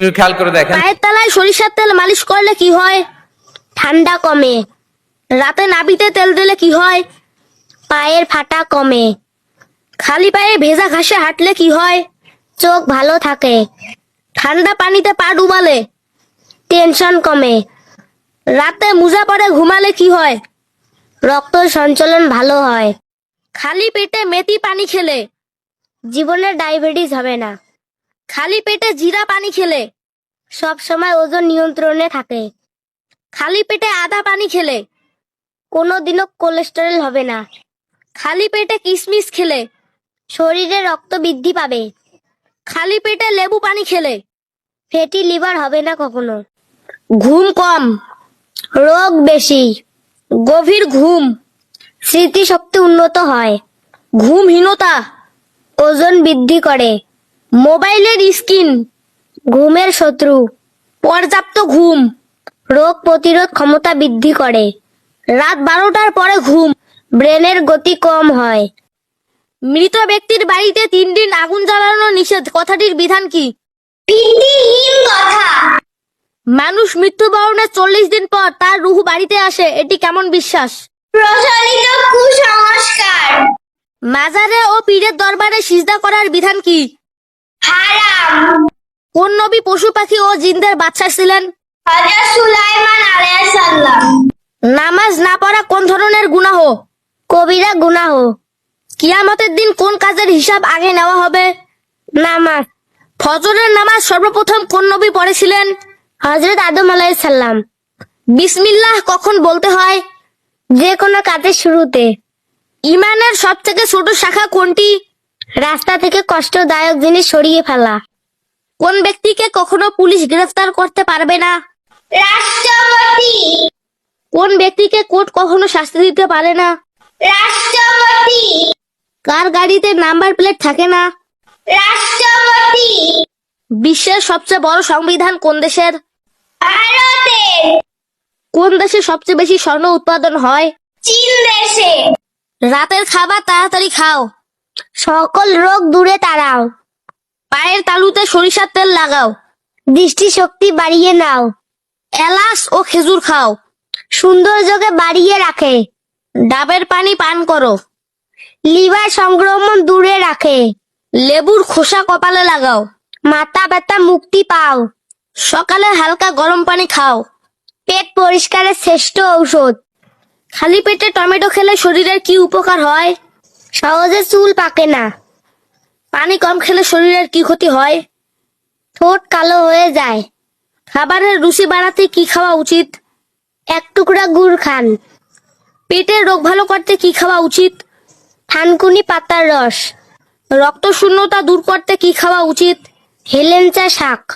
খেয়াল করে দেখেন। পায়ের তলায় সরিষার তেল মালিশ করলে কি হয়? ঠান্ডা কমে। রাতে নাবিতে তেল দিলে কি হয়? পায়ের ফাটা কমে। খালি পায়ে ভেজা ঘাসে হাঁটলে কি হয়? চোখ ভালো থাকে। ঠান্ডা পানিতে পা ডুবালে টেনশন কমে। রাতে মুজা পরে ঘুমালে কি হয়? রক্ত সঞ্চালন ভালো হয়। খালি পেটে মেথি পানি খেলে জীবনে ডায়াবেটিস হবে না। খালি পেটে জিরা পানি খেলে। সব সময় ওজন নিয়ন্ত্রণে থাকে। খালি পেটে আদা পানি খেলে। কোনো দিনও কোলেস্টেরল হবে না। খালি পেটে কিশমিশ খেলে। শরীরে রক্ত বৃদ্ধি পাবে। খালি পেটে লেবু পানি খেলে। ফ্যাটি লিভার হবে না কখনো। ঘুম কম। রোগ বেশি। গভীর ঘুম। স্মৃতিশক্তি উন্নত হয়। ঘুমহীনতা। ওজন বৃদ্ধি করে। মোবাইলের স্ক্রিন ঘুমের শত্রু পর্যাপ্ত ঘুম রোগ প্রতিরোধ ক্ষমতা বৃদ্ধি করে। রাত বারোটার পরে ঘুম ব্রেনের গতি কম হয়। মৃত ব্যক্তির বাড়িতে তিন দিন আগুন জ্বালানো নিষেধ কথাটির বিধান কি? কথা। মানুষ মৃত্যুবরণের চল্লিশ দিন পর তার রুহ বাড়িতে আসে এটি কেমন বিশ্বাস? প্রচলিত কুসংস্কার। মাজারে ও পীরের দরবারে সিজদা করার বিধান কি? হারাম। কোন নবী পশু পাখি ও জিনদের বাচ্চা ছিলেন? হযরত সুলাইমান আলাইহিস সালাম। নামাজ না পড়া কোন ধরনের গুনাহ? কবিরা গুনাহ। কিয়ামতের দিন কোন কাজের হিসাব আগে নেওয়া হবে? নামাজ। ফজরের নামাজ সর্বপ্রথম কোন নবী পড়েছিলেন? হজরত আদম আলাইহিস সালাম। বিসমিল্লাহ কখন বলতে হয়? যে কোনো কাজের শুরুতে। ইমানের সবথেকে ছোট শাখা কোনটি? রাস্তা থেকে কষ্টদায়ক জিনিস সরিয়ে ফেলা। কোন ব্যক্তিকে কখনো পুলিশ গ্রেফতার করতে পারবে না? রাষ্ট্রপতি। কোন ব্যক্তিকে কোর্ট কখনো শাস্তি দিতে পারে না? রাষ্ট্রপতি। কার গাড়িতে নাম্বার প্লেট থাকে না? রাষ্ট্রপতি। বিশ্বের সবচেয়ে বড় সংবিধান কোন দেশের? ভারতের। কোন দেশে সবচেয়ে বেশি স্বর্ণ উৎপাদন হয়? চীন দেশে। রাতের খাবার তাড়াতাড়ি খাও। সকল রোগ দূরে তাড়াও। পায়ের তালুতে সরিষার তেল লাগাও। দৃষ্টিশক্তি বাড়িয়ে নাও। এলাচ ও খেজুর খাও। সৌন্দর্যকে বাড়িয়ে রাখে। ডাবের পানি পান করো। লিভার সংক্রমণ দূরে রাখে। লেবুর খোসা কপালে লাগাও। মাথা ব্যথা মুক্তি পাও। সকালে হালকা গরম পানি খাও। পেট পরিষ্কারের শ্রেষ্ঠ ঔষধ। খালি পেটে টমেটো খেলে শরীরের কি উপকার হয়? সহজে চুল পাকে না। পানি কম খেলে শরীরের কি ক্ষতি হয়? ঠোঁট কালো হয়ে যায়। খাবারের রুচি বাড়াতে কি খাওয়া উচিত? এক টুকরা গুড় খান। পেটের রোগ ভালো করতে কি খাওয়া উচিত? থানকুনি পাতার রস। রক্ত শূন্যতা দূর করতে কি খাওয়া উচিত? হেলেঞ্চা শাক।